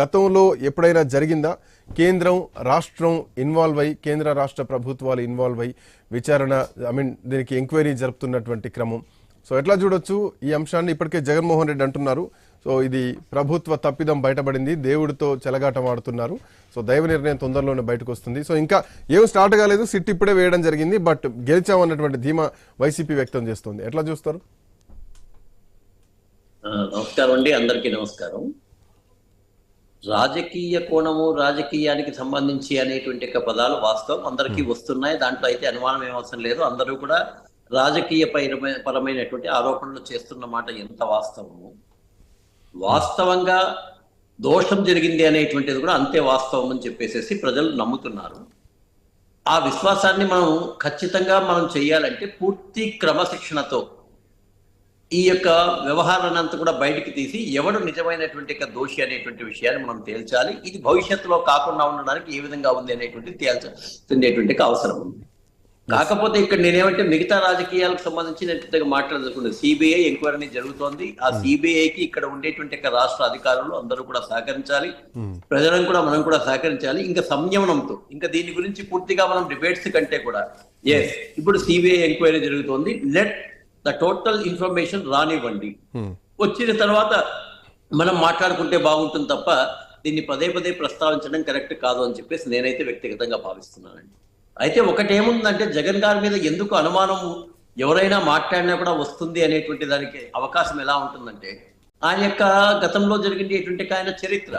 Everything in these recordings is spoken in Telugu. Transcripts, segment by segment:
గతంలో ఎప్పుడైనా జరిగిందా? కేంద్రం రాష్ట్రం ఇన్వాల్వ్ అయ్యి కేంద్ర రాష్ట్ర ప్రభుత్వాలు ఇన్వాల్వ్ అయ్యి విచారణ ఐ మీన్ దీనికి ఎంక్వైరీ జరుపుతున్నటువంటి క్రమం. సో ఎట్లా చూడొచ్చు? ఈ అంశాన్ని ఇప్పటికే జగన్మోహన్ రెడ్డి అంటున్నారు. సో ఇది ప్రభుత్వ తప్పిదం బయటపడింది. దేవుడితో చెలగాటం ఆడుతున్నారు. సో దైవ నిర్ణయం తొందరలోనే బయటకు వస్తుంది సో ఇంకా ఏం స్టార్ట్ కాలేదు. సిట్ ఇప్పుడే వేయడం జరిగింది. బట్ గెలిచామన్నటువంటి ధీమా వైసీపీ వ్యక్తం చేస్తుంది. ఎట్లా చూస్తారు? నమస్కారం అండి. అందరికీ నమస్కారం. రాజకీయ కోణము రాజకీయానికి సంబంధించి అనేటువంటి యొక్క పదాలు వాస్తవం. అందరికీ వస్తున్నాయి. దాంట్లో అయితే అనుమానం ఏం అవసరం లేదు. అందరూ కూడా రాజకీయ పైరమ- పరమైనటువంటి ఆరోపణలు చేస్తున్న మాట ఎంత వాస్తవము? వాస్తవంగా దోషం జరిగింది అనేటువంటిది కూడా అంతే వాస్తవం అని చెప్పేసి ప్రజలు నమ్ముతున్నారు. ఆ విశ్వాసాన్ని మనం ఖచ్చితంగా మనం చేయాలంటే పూర్తి క్రమశిక్షణతో ఈ యొక్క వ్యవహారాన్ని అంతా కూడా బయటికి తీసి ఎవడు నిజమైనటువంటి దోషి అనేటువంటి విషయాన్ని మనం తేల్చాలి. ఇది భవిష్యత్తులో కాకుండా ఉండడానికి ఏ విధంగా ఉంది అనేటువంటి తేల్చేటువంటి అవసరం ఉంది. కాకపోతే ఇక్కడ నేనేమంటే మిగతా రాజకీయాలకు సంబంధించి నేను పెద్దగా మాట్లాడదనుకున్నాను సిబిఐ ఎంక్వైరీ జరుగుతోంది. ఆ సిబిఐకి ఇక్కడ ఉండేటువంటి రాష్ట్ర అధికారులు అందరూ కూడా సహకరించాలి. ప్రజలను కూడా మనం కూడా సహకరించాలి. ఇంకా సంయమనంతో ఇంకా దీని గురించి పూర్తిగా మనం డిబేట్స్ కంటే కూడా ఎస్ ఇప్పుడు సిబిఐ ఎంక్వైరీ జరుగుతోంది. లెట్ ద టోటల్ ఇన్ఫర్మేషన్ రానివ్వండి. వచ్చిన తర్వాత మనం మాట్లాడుకుంటే బాగుంటుంది తప్ప దీన్ని పదే పదే ప్రస్తావించడం కరెక్ట్ కాదు అని చెప్పేసి నేనైతే వ్యక్తిగతంగా భావిస్తున్నానండి. అయితే ఒకటేముందంటే జగన్ గారి మీద ఎందుకు అనుమానం ఎవరైనా మాట్లాడినా కూడా వస్తుంది అనేటువంటి దానికి అవకాశం ఎలా ఉంటుందంటే ఆయన యొక్క గతంలో జరిగినటువంటి ఆయన చరిత్ర.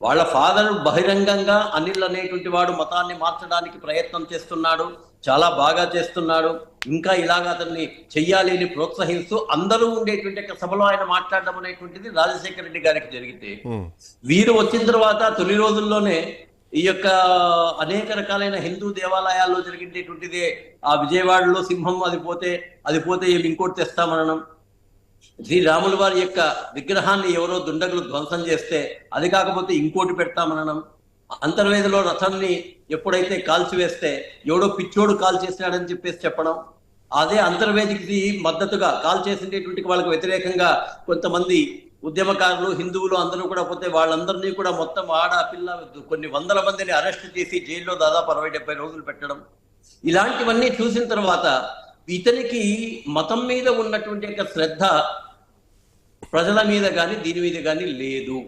వాళ్ళ ఫాదర్ బహిరంగంగా అనిల్ అనేటువంటి వాడు మతాన్ని మార్చడానికి ప్రయత్నం చేస్తున్నాడు. చాలా బాగా చేస్తున్నాడు. ఇంకా ఇలాగ అతన్ని చెయ్యాలి అని ప్రోత్సహిస్తూ అందరూ ఉండేటువంటి సభలో ఆయన మాట్లాడడం అనేటువంటిది రాజశేఖర రెడ్డి గారికి జరిగితే వీరు వచ్చిన తర్వాత తొలి రోజుల్లోనే ఈ యొక్క అనేక రకాలైన హిందూ దేవాలయాల్లో జరిగినటువంటిదే ఆ విజయవాడలో సింహం అది పోతే అది పోతే ఏమి ఇంకోటి తెస్తామనడం. శ్రీరాముల వారి యొక్క విగ్రహాన్ని ఎవరో దుండగులు ధ్వంసం చేస్తే అది కాకపోతే ఇంకోటి పెడతామనడం. అంతర్వేదిలో రథాన్ని ఎప్పుడైతే కాల్చివేస్తే ఎవడో పిచ్చోడు కాల్ చేసినాడని చెప్పేసి చెప్పడం అదే అంతర్వేదికి మద్దతుగా కాల్ చేసినటువంటి వాళ్ళకి వ్యతిరేకంగా కొంతమంది ఉద్యమకారులు హిందువులు అందరూ కూడా పోతే వాళ్ళందరినీ కూడా మొత్తం ఆడ పిల్ల కొన్ని వందల మందిని అరెస్ట్ చేసి జైల్లో దాదాపు అరవై డెబ్బై రోజులు పెట్టడం. ఇలాంటివన్నీ చూసిన తర్వాత ఇతనికి మతం మీద ఉన్నటువంటి యొక్క శ్రద్ధ ప్రజల మీద కానీ దీని మీద కానీ లేదు.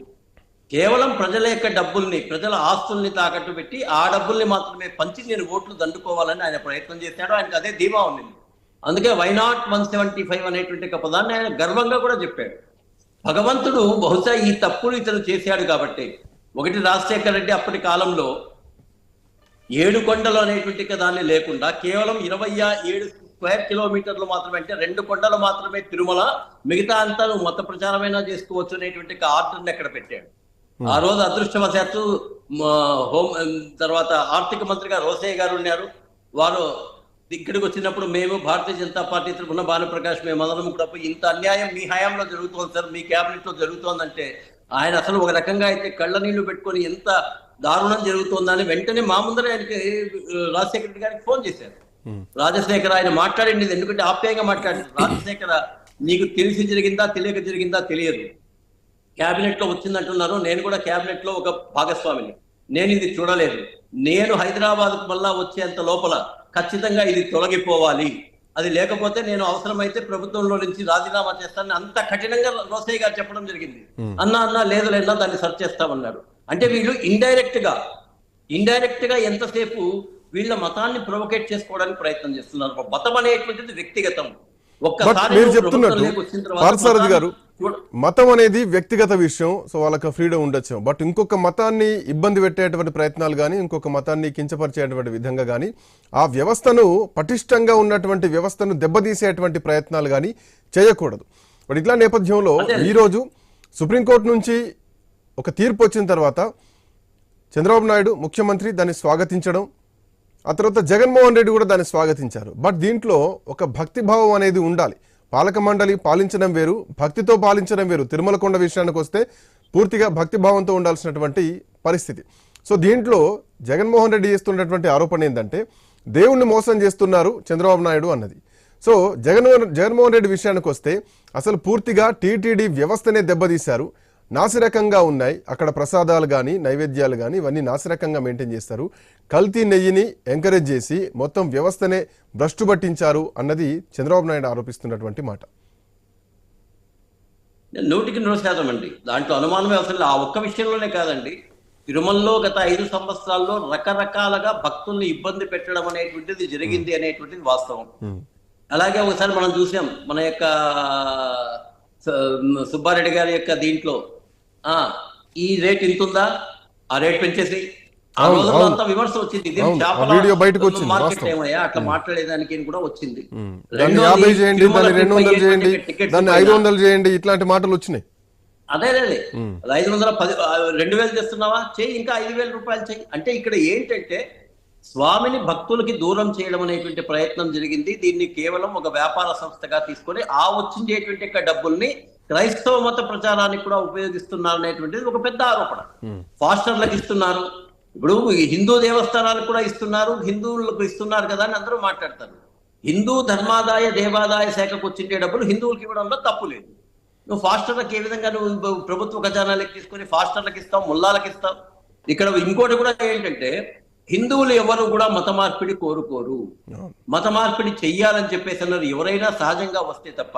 కేవలం ప్రజల యొక్క డబ్బుల్ని ప్రజల ఆస్తుల్ని తాకట్టు పెట్టి ఆ డబ్బుల్ని మాత్రమే పంచి నేను ఓట్లు దండుకోవాలని ఆయన ప్రయత్నం చేశాడు. ఆయనకు అదే ధీమా ఉంది అందుకే why not one seventy five అనేటువంటి ఒక పదాన్ని ఆయన గర్వంగా కూడా చెప్పాడు. భగవంతుడు బహుశా ఈ తప్పులు ఇతను చేశాడు కాబట్టి. ఒకటి రాజశేఖర రెడ్డి అప్పటి కాలంలో ఏడు కొండలు అనేటువంటి దాన్ని లేకుండా కేవలం ఇరవై ఏడు స్క్వేర్ కిలోమీటర్లు మాత్రమే అంటే రెండు కొండలు మాత్రమే తిరుమల మిగతా అంతా నువ్వు మత ప్రచారమైనా చేసుకోవచ్చు అనేటువంటి ఆర్డర్ని అక్కడ పెట్టాడు. ఆ రోజు అదృష్టవశాత్తు హోం తర్వాత ఆర్థిక మంత్రిగా రోసయ్య గారు ఉన్నారు. వారు ఇక్కడికి వచ్చినప్పుడు మేము భారతీయ జనతా పార్టీ తరఫున భానుప్రకాష్ మేమందరం కూడా పోయి ఇంత అన్యాయం మీ హయాంలో జరుగుతోంది సార్ మీ క్యాబినెట్లో జరుగుతోందంటే ఆయన అసలు ఒక రకంగా అయితే కళ్ళ నీళ్ళు పెట్టుకొని ఎంత దారుణం జరుగుతోందని వెంటనే మా ముందర ఆయనకి రాజశేఖర రెడ్డి గారికి ఫోన్ చేశారు. రాజశేఖర ఆయన మాట్లాడింది ఎందుకంటే ఆప్యాయంగా మాట్లాడారు రాజశేఖర నీకు తెలిసి జరిగిందా తెలియక జరిగిందా తెలియదు. క్యాబినెట్లో వచ్చిందంటున్నారు. నేను కూడా క్యాబినెట్లో ఒక భాగస్వామిని. నేను ఇది చూడలేదు. నేను హైదరాబాద్ మళ్ళా వచ్చేంత లోపల ఖచ్చితంగా ఇది తొలగిపోవాలి. అది లేకపోతే నేను అవసరమైతే ప్రభుత్వంలో నుంచి రాజీనామా చేస్తానని అంత కఠినంగా రోసయ్య గారు చెప్పడం జరిగింది. అన్నా అన్నా లేదు లేదా దాన్ని సర్చ్ చేస్తామన్నాడు అంటే వీళ్ళు ఇండైరెక్ట్గా ఇండైరెక్ట్గా ఎంతసేపు వీళ్ళ మతాన్ని ప్రొవోకేట్ చేసుకోవడానికి ప్రయత్నం చేస్తున్నారు. మతం అనేటువంటిది వ్యక్తిగతం. ఒక్కసారి వచ్చిన తర్వాత మతం అనేది వ్యక్తిగత విషయం సో వాళ్ళకి ఫ్రీడమ్ ఉండొచ్చు. బట్ ఇంకొక మతాన్ని ఇబ్బంది పెట్టేటువంటి ప్రయత్నాలు కానీ ఇంకొక మతాన్ని కించపరిచేటువంటి విధంగా కానీ ఆ వ్యవస్థను పటిష్టంగా ఉన్నటువంటి వ్యవస్థను దెబ్బతీసేటువంటి ప్రయత్నాలు కానీ చేయకూడదు. బట్ ఇట్లా నేపథ్యంలో ఈరోజు సుప్రీంకోర్టు నుంచి ఒక తీర్పు వచ్చిన తర్వాత చంద్రబాబు నాయుడు ముఖ్యమంత్రి దాన్ని స్వాగతించడం ఆ తర్వాత జగన్మోహన్ రెడ్డి కూడా దాన్ని స్వాగతించారు. బట్ దీంట్లో ఒక భక్తిభావం అనేది ఉండాలి. పాలక మండలి పాలించడం వేరు భక్తితో పాలించడం వేరు. తిరుమల కొండ విషయానికి వస్తే పూర్తిగా భక్తిభావంతో ఉండాల్సినటువంటి పరిస్థితి. సో దీంట్లో జగన్మోహన్ రెడ్డి చేస్తున్నటువంటి ఆరోపణ ఏంటంటే దేవుణ్ణి మోసం చేస్తున్నారు చంద్రబాబు నాయుడు అన్నది. సో జగన్మోహన్ జగన్మోహన్ రెడ్డి విషయానికి వస్తే అసలు పూర్తిగా టీటీడీ వ్యవస్థనే దెబ్బతీశారు. నాసిరకంగా ఉన్నాయి. అక్కడ ప్రసాదాలు కానీ నైవేద్యాలు కానీ ఇవన్నీ నాసిరకంగా మెయింటైన్ చేస్తారు. కల్తీ నెయ్యిని ఎంకరేజ్ చేసి మొత్తం వ్యవస్థనే భ్రష్టు పట్టించారు అన్నది చంద్రబాబు నాయుడు ఆరోపిస్తున్నటువంటి మాట. నూటికి నూరు శాతం అండి. దాంట్లో అనుమానమే అసలు ఆ ఒక్క విషయంలోనే కాదండి. తిరుమలలో గత ఐదు సంవత్సరాల్లో రకరకాలుగా భక్తుల్ని ఇబ్బంది పెట్టడం అనేటువంటిది జరిగింది అనేటువంటిది వాస్తవం. అలాగే ఒకసారి మనం చూసాం. మన యొక్క సుబ్బారెడ్డి గారి యొక్క దీంట్లో ఈ రేట్ ఇంత ఉందా ఆ రేట్ పెంచేసి. ఆ రోజుల్లో. అంతా విమర్శ వచ్చింది. వీడియో బయటకు వచ్చింది, మార్కెట్. ఏమయ్యా? అట్లా మాట్లాడేదానికి కూడా వచ్చింది. దాన్ని యాభై చేయండి దాన్ని రెండు వందలు చేయండి దాన్ని ఐదు వందలు చేయండి ఇట్లాంటి మాటలు వచ్చినాయి. అదే అదే ఐదు వందల పది రెండు వేలు చేస్తున్నావా చెయ్యి ఇంకా ఐదు వేల రూపాయలు చెయ్యి. అంటే ఇక్కడ ఏంటంటే స్వామిని భక్తులకి దూరం చేయడం అనేటువంటి ప్రయత్నం జరిగింది. దీన్ని కేవలం ఒక వ్యాపార సంస్థగా తీసుకొని ఆ వచ్చిండేటువంటి యొక్క డబ్బుల్ని క్రైస్తవ మత ప్రచారానికి కూడా ఉపయోగిస్తున్నారు అనేటువంటిది ఒక పెద్ద ఆరోపణ. ఫాస్టర్లకు ఇస్తున్నారు. ఇప్పుడు హిందూ దేవస్థానాలకు కూడా ఇస్తున్నారు. హిందువులకు ఇస్తున్నారు కదా అని అందరూ మాట్లాడతారు. హిందూ ధర్మాదాయ దేవాదాయ శాఖకు వచ్చిండే డబ్బులు హిందువులకి ఇవ్వడంలో తప్పు లేదు. నువ్వు ఫాస్టర్లకు ఏ విధంగా నువ్వు ప్రభుత్వ ఖజానాలకు తీసుకొని ఫాస్టర్లకు ఇస్తావు ముల్లాలకు ఇస్తావు? ఇక్కడ ఇంకోటి కూడా ఏంటంటే హిందువులు ఎవరు కూడా మత మార్పిడి కోరుకోరు. మత మార్పిడి చెయ్యాలని చెప్పేసి అన్నారు. ఎవరైనా సహజంగా వస్తే తప్ప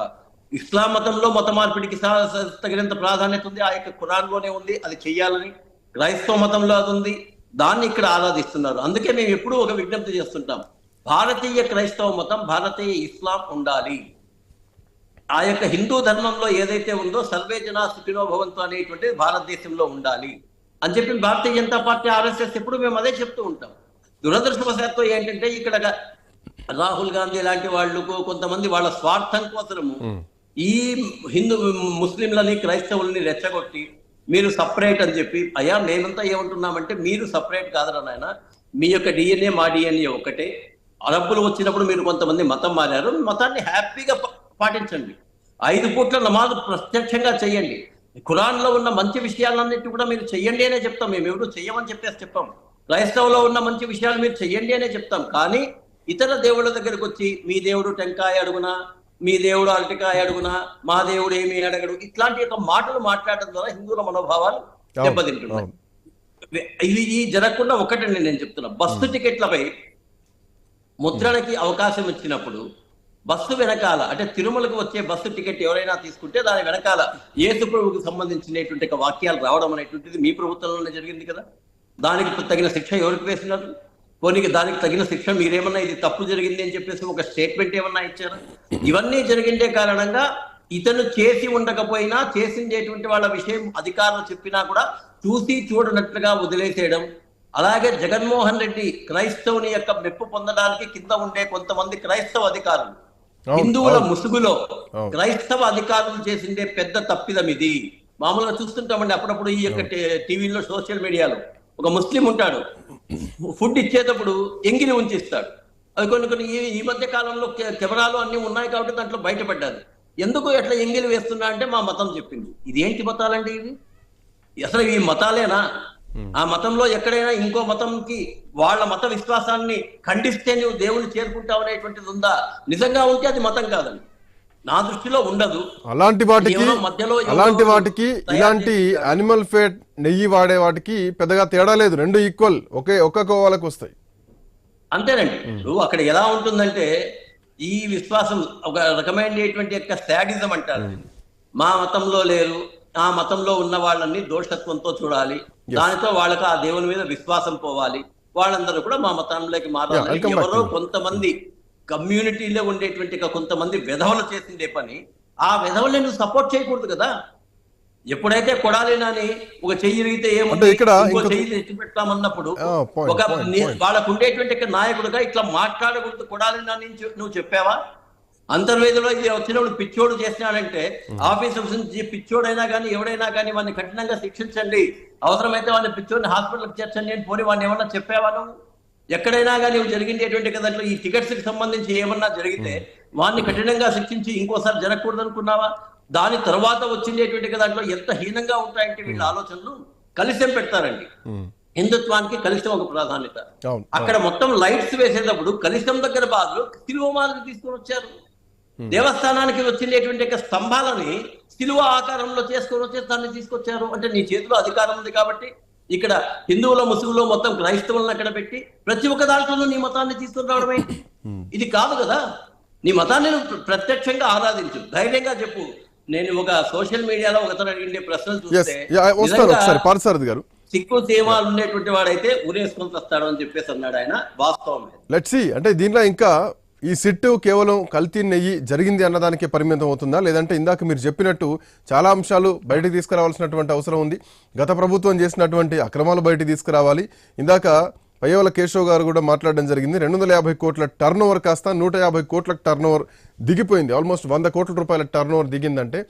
ఇస్లాం మతంలో మత మార్పిడికి తగినంత ప్రాధాన్యత ఉంది. ఆ యొక్క ఖురాన్లోనే ఉంది. అది చెయ్యాలని క్రైస్తవ మతంలో అది ఉంది. దాన్ని ఇక్కడ ఆరాధిస్తున్నారు. అందుకే మేము ఎప్పుడూ ఒక విజ్ఞప్తి చేస్తుంటాం. భారతీయ క్రైస్తవ మతం భారతీయ ఇస్లాం ఉండాలి. ఆ యొక్క హిందూ ధర్మంలో ఏదైతే ఉందో సర్వే జనా సుఖినో భవంతు అనేటువంటిది భారతదేశంలో ఉండాలి. అని చెప్పి భారతీయ జనతా పార్టీ ఆర్ఎస్ఎస్ ఎప్పుడు మేము అదే చెప్తూ ఉంటాం. దురదృష్టవశాత్తు ఏంటంటే ఇక్కడ రాహుల్ గాంధీ లాంటి వాళ్ళు కొంతమంది వాళ్ళ స్వార్థం కోసము ఈ హిందూ ముస్లింలని క్రైస్తవుల్ని రెచ్చగొట్టి మీరు సపరేట్ అని చెప్పి అయ్యా మేమంతా ఏమంటున్నామంటే మీరు సపరేట్ కాదరా నాయన. మీ యొక్క డిఎన్ఏ మా డిఎన్ఏ ఒకటే. అరబ్బులు వచ్చినప్పుడు మీరు కొంతమంది మతం మారారు. మతాన్ని హ్యాపీగా పాటించండి. ఐదు పూట్ల నమాజు ప్రత్యక్షంగా చేయండి. ఖురాన్లో ఉన్న మంచి విషయాలన్నిటి కూడా మీరు చెయ్యండి అనే చెప్తాం. మేము ఎవరు చెయ్యమని చెప్పేసి చెప్పాం. క్రైస్తవులో ఉన్న మంచి విషయాలు మీరు చెయ్యండి అనే చెప్తాం. కానీ ఇతర దేవుళ్ళ దగ్గరకు వచ్చి మీ దేవుడు టెంకాయ అడుగునా? మీ దేవుడు అరటికాయ అడుగునా? మా దేవుడు ఏమి అడగడు? ఇట్లాంటి యొక్క మాటలు మాట్లాడడం ద్వారా హిందువుల మనోభావాలు దెబ్బతింటున్నాయి. ఇవి ఈ జరగకుండా ఒకటండి నేను చెప్తున్నా. బస్సు టికెట్లపై ముద్రణకి అవకాశం ఇచ్చినప్పుడు బస్సు వెనకాల అంటే తిరుమలకు వచ్చే బస్సు టికెట్ ఎవరైనా తీసుకుంటే దాని వెనకాల యేసు సంబంధించినటువంటి వాక్యాలు రావడం అనేటువంటిది మీ ప్రభుత్వంలోనే జరిగింది కదా? దానికి తగిన శిక్ష ఎవరికి వేసినారు? పోనీకి దానికి తగిన శిక్ష మీరేమన్నా ఇది తప్పు జరిగింది అని చెప్పేసి ఒక స్టేట్మెంట్ ఏమన్నా ఇచ్చారా? ఇవన్నీ జరిగిండే కారణంగా ఇతను చేసి ఉండకపోయినా చేసిందేటువంటి వాళ్ళ విషయం అధికారులు చెప్పినా కూడా చూసి చూడనట్లుగా వదిలేసేయడం అలాగే జగన్మోహన్ రెడ్డి క్రైస్తవుని యొక్క మెప్పు పొందడానికి కింద ఉండే కొంతమంది క్రైస్తవ అధికారులు హిందువుల. ముసుగులో. క్రైస్తవ అధికారులు చేసిండే పెద్ద తప్పిదం ఇది మామూలుగా చూస్తుంటామండి అప్పుడప్పుడు ఈ యొక్క టీవీలో సోషల్ మీడియాలో ఒక ముస్లిం ఉంటాడు. ఫుడ్ ఇచ్చేటప్పుడు ఎంగిలి ఉంచిస్తాడు. అవి కొన్ని కొన్ని ఈ- మధ్య కాలంలో కెమెరాలు అన్ని ఉన్నాయి కాబట్టి దాంట్లో బయటపడ్డారు. ఎందుకు ఎట్లా ఎంగిలి వేస్తున్నా అంటే మా మతం చెప్పింది. ఇది ఏంటి మతాలండి ఇవి? అసలు ఈ మతాలేనా? ఆ మతంలో ఎక్కడైనా ఇంకో మతంకి వాళ్ళ మత విశ్వాసాన్ని ఖండిస్తే నువ్వు దేవుని చేరుకుంటావు అనేటువంటిది ఉందా? నిజంగా ఉంటే అది మతం కాదండి. నా దృష్టిలో ఉండదు. అలాంటి వాటికి అలాంటి వాటికి ఇలాంటి. అనిమల్ ఫేట్ నెయ్యి వాడే వాటికి పెద్దగా తేడా లేదు. రెండు ఈక్వల్ ఒకే ఒక్క కోవాలకు వస్తాయి. అంతేనండి. ఇప్పుడు అక్కడ ఎలా ఉంటుందంటే ఈ విశ్వాసం ఒక రకమైనటువంటి యొక్క శాడిజం అంటారు. మా మతంలో లేరు. ఆ మతంలో ఉన్న వాళ్ళని దోషత్వంతో చూడాలి. దానితో వాళ్ళకి ఆ దేవుని మీద విశ్వాసం పోవాలి. వాళ్ళందరూ కూడా మా మతంలోకి మారాలి ఎవరో కొంతమంది కమ్యూనిటీలో ఉండేటువంటి కొంతమంది విధవలు చేసిందే పని. ఆ విధవల్ని నువ్వు సపోర్ట్ చేయకూడదు కదా. ఎప్పుడైతే కొడాలి నాని ఒక చెయ్యి ఇరిగితే ఏముంది? ఇక్కడ ఇంకో ఇంకొక- చెయ్యి పెట్టామన్నప్పుడు point, ఒక. వాళ్ళకు ఉండేటువంటి నాయకుడుగా ఇట్లా మాట్లాడకూడదు. కొడాలి నాని అని చెప్- నువ్వు చెప్పావా? అంతర్వేదిలో వచ్చినప్పుడు పిచ్చోడు చేసినాడంటే ఆఫీసర్ నుంచి పిచ్చోడైనా కానీ ఎవడైనా కానీ వాడిని కఠినంగా శిక్షించండి. అవసరమైతే వాడిని పిచ్చోడిని హాస్పిటల్కి చేర్చండి అని పోని వాడిని ఏమన్నా చెప్పావా నువ్వు? ఎక్కడైనా కానీ జరిగిండేటువంటి కదా దాంట్లో ఈ టికెట్స్కి సంబంధించి ఏమన్నా జరిగితే వాడిని కఠినంగా శిక్షించి ఇంకోసారి జరగకూడదు అనుకున్నావా దాని తర్వాత వచ్చిండేటువంటి దాంట్లో ఎంత హీనంగా ఉంటాయంటే వీళ్ళ ఆలోచనలు కలిసం పెడతారండి. ఉమ్. హిందుత్వానికి కలిసం ఒక ప్రాధాన్యత. అక్కడ మొత్తం లైట్స్ వేసేటప్పుడు కలిసం దగ్గర బాధలు తిరువమాలకు తీసుకొని వచ్చారు. దేవస్థానానికి వచ్చినటువంటి యొక్క స్తంభాలని సిలువ ఆకారంలో చేసుకొని వచ్చి దాన్ని తీసుకొచ్చారు. అంటే నీ చేతిలో అధికారం ఉంది కాబట్టి ఇక్కడ హిందువుల ముస్లింలో మొత్తం క్రైస్తవులను అక్కడ పెట్టి ప్రతి ఒక్క దాంట్లోనూ నీ మతాన్ని తీసుకుని రావడం ఏంటి ఇది కాదు కదా. నీ మతాన్ని ప్రత్యక్షంగా ఆరాధించు. ధైర్యంగా చెప్పు. నేను ఒక సోషల్ మీడియాలో ఒకతను అడిగిన ప్రశ్నలు చూస్తే గారు. సిక్కు సేవాలు ఉండేటువంటి వాడైతే ఉరేసుకొని వస్తాడు అని చెప్పేసి అన్నాడు ఆయన. వాస్తవం లెట్స్ సి అంటే దీంట్లో ఇంకా ఈ సిట్టు కేవలం కల్తీ నెయ్యి జరిగింది అన్నదానికే పరిమితం అవుతుందా? లేదంటే ఇందాక మీరు చెప్పినట్టు చాలా అంశాలు బయటకు తీసుకురావాల్సినటువంటి అవసరం ఉంది. గత ప్రభుత్వం చేసినటువంటి అక్రమాలు బయటకు తీసుకురావాలి. ఇందాక పయ్యవల కేశవ్ గారు కూడా మాట్లాడడం జరిగింది. రెండు వందల యాభై కోట్ల టర్న్ ఓవర్ కాస్త నూట యాభై కోట్ల టర్న్ ఓవర్ దిగిపోయింది. ఆల్మోస్ట్ వంద కోట్ల రూపాయల టర్న్ ఓవర్ దిగిందంటే